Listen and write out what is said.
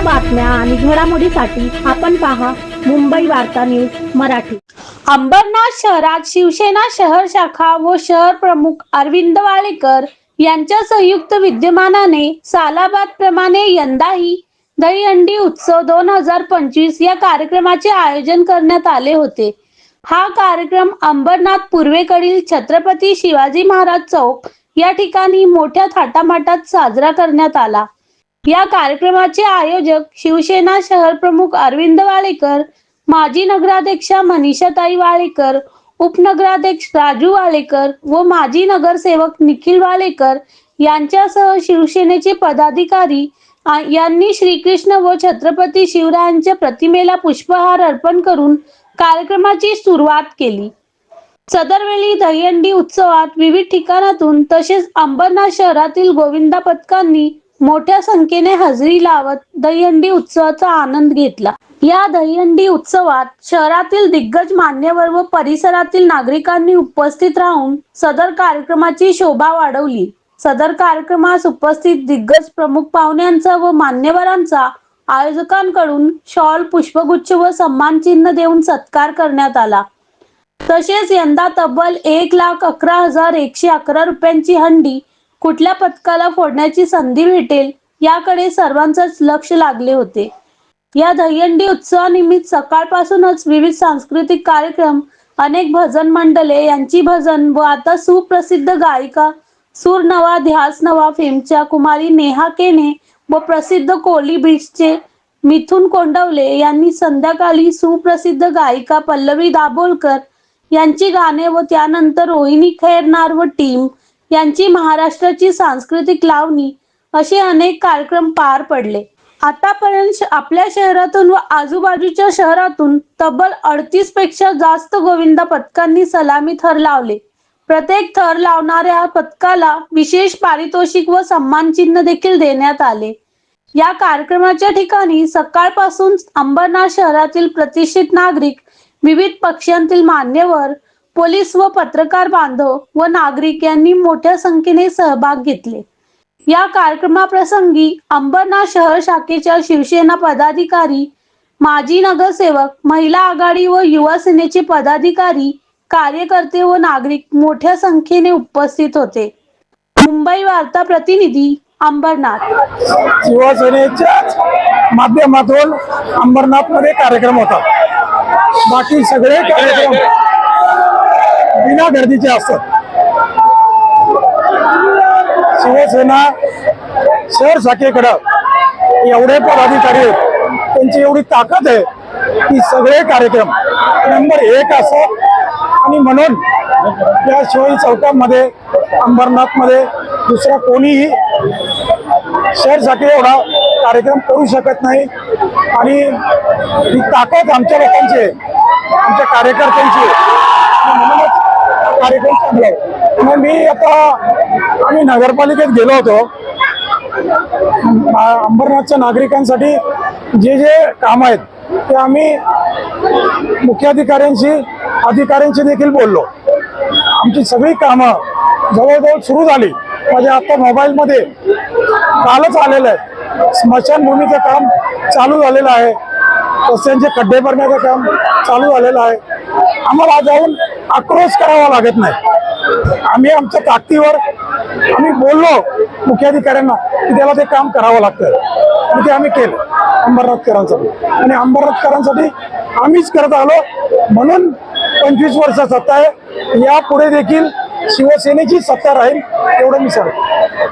बातम्या आणि घडामोडीसाठी आपण पहा मुंबई वार्ता न्यूज मराठी. अंबरनाथ शहरात शिवसेना शहर शाखा व शहर प्रमुख अरविंद वाळेकर यांच्या संयुक्त विद्यमानाने सालाबाद प्रमाणे यंदाही दहीहंडी उत्सव दोन हजार पंचवीस या कार्यक्रमाचे आयोजन करण्यात आले होते. हा कार्यक्रम अंबरनाथ पूर्वेकडील छत्रपती शिवाजी महाराज चौक या ठिकाणी मोठ्या थाटामाटात साजरा करण्यात आला. या कार्यक्रमाचे आयोजक शिवसेना शहर प्रमुख अरविंद वाळेकर माजी नगराध्यक्षा मनीषाताई वाळेकर उपनगराध्यक्ष राजू वाळेकर व माजी नगरसेवक निखिल वाळेकर यांच्यासह शिवसेनेचे पदाधिकारी यांनी श्रीकृष्ण व छत्रपती शिवरायांच्या प्रतिमेला पुष्पहार अर्पण करून कार्यक्रमाची सुरुवात केली. सदरवेळी दहीहंडी उत्सवात विविध ठिकाणातून तसेच अंबरनाथ शहरातील गोविंदा पथकांनी मोठ्या संख्येने हजेरी लावत दहीहंडी उत्सवाचा आनंद घेतला. या दहीहंडी उत्सवात शहरातील दिग्गज मान्यवर व परिसरातील नागरिकांनी उपस्थित राहून सदर कार्यक्रमाची शोभा वाढवली. सदर कार्यक्रमास उपस्थित दिग्गज प्रमुख पाहुण्यांचा व मान्यवरांचा आयोजकांकडून शॉल पुष्पगुच्छ व सन्मान चिन्ह देऊन सत्कार करण्यात आला. तसेच यंदा तब्बल एक लाख अकरा हजार एकशे अकरा रुपयांची हंडी कुठल्या पथकाला फोडण्याची संधी भेटेल याकडे सर्वांचंच लक्ष लागले होते. या दहीहंडी उत्सवानिमित्त सकाळपासूनच विविध सांस्कृतिक कार्यक्रम अनेक भजन मंडळे यांची भजन व आता सुप्रसिद्ध गायिका सूर नवा ध्यास नवा फेमच्या कुमारी नेहा केने व प्रसिद्ध कोली बीचचे मिथुन कोंडवले यांनी संध्याकाळी सुप्रसिद्ध गायिका पल्लवी दाभोलकर यांची गाणे व त्यानंतर रोहिणी खैरनार व टीम यांची महाराष्ट्राची सांस्कृतिक लावणी असे अनेक कार्यक्रम पार पडले. आतापर्यंत आपल्या शहरातून व आजूबाजूच्या शहरातून तब्बल अडतीसपेक्षा जास्त गोविंदा पथकांनी सलामी थर लावले. प्रत्येक थर लावणाऱ्या पथकाला विशेष पारितोषिक व सन्मान चिन्ह देखील देण्यात आले. या कार्यक्रमाच्या ठिकाणी सकाळपासून अंबरनाथ शहरातील प्रतिष्ठित नागरिक विविध पक्षांतील मान्यवर पोलीस व पत्रकार बांधव व नागरिक यांनी मोठ्या संख्येने सहभाग घेतले. या कार्यक्रमाप्रसंगी अंबरनाथ शहर शाखेच्या शिवसेना पदाधिकारी माजी नगरसेवक महिला आघाडी व युवा सेनेचे पदाधिकारी कार्यकर्ते व नागरिक मोठ्या संख्येने उपस्थित होते. मुंबई वार्ता प्रतिनिधी अंबरनाथ. शिवसेनेच्याच माध्यमातून अंबरनाथमध्ये कार्यक्रम होता बाकी सगळे कार्यक्रम बिना गर्दीचे असतात. शिवसेना शहर शाखेकडं एवढे पदाधिकारी आहेत त्यांची एवढी ताकद आहे की सगळे कार्यक्रम नंबर एक असतात आणि म्हणून या शिवाई चौकामध्ये अंबरनाथमध्ये दुसरा कोणीही शहर शाखे एवढा कार्यक्रम करू शकत नाही. आणि ही ताकद आमच्या लोकांची आहे आमच्या कार्यकर्त्यांची म्हणूनच कार्यक्रम चांगला आहे. मी आता आम्ही नगरपालिकेत गेलो होतो. अंबरनाथच्या नागरिकांसाठी जे जे काम आहेत ते आम्ही मुख्याधिकाऱ्यांशी अधिकाऱ्यांशी देखील बोललो. आमची सगळी कामं जवळजवळ सुरू झाली. माझ्या आता मोबाईलमध्ये कालच आलेलं आहे. स्मशानभूमीचं काम चालू झालेलं आहे. रस्त्यांचे खड्डे भरण्याचं काम चालू झालेलं आहे. आम्हाला जाऊन आक्रोश करावा लागत नाही. आम्ही आमच्या ताकदीवर आम्ही बोललो मुख्याधिकाऱ्यांना की त्याला ते काम करावं लागतं आणि ते आम्ही केलं. अंबरनाथकरांसाठी आणि अंबरनाथकरांसाठी आम्हीच करत आलो. म्हणून पंचवीस वर्ष सत्ता आहे. यापुढे देखील शिवसेनेची सत्ता राहील एवढं मी सांगतो.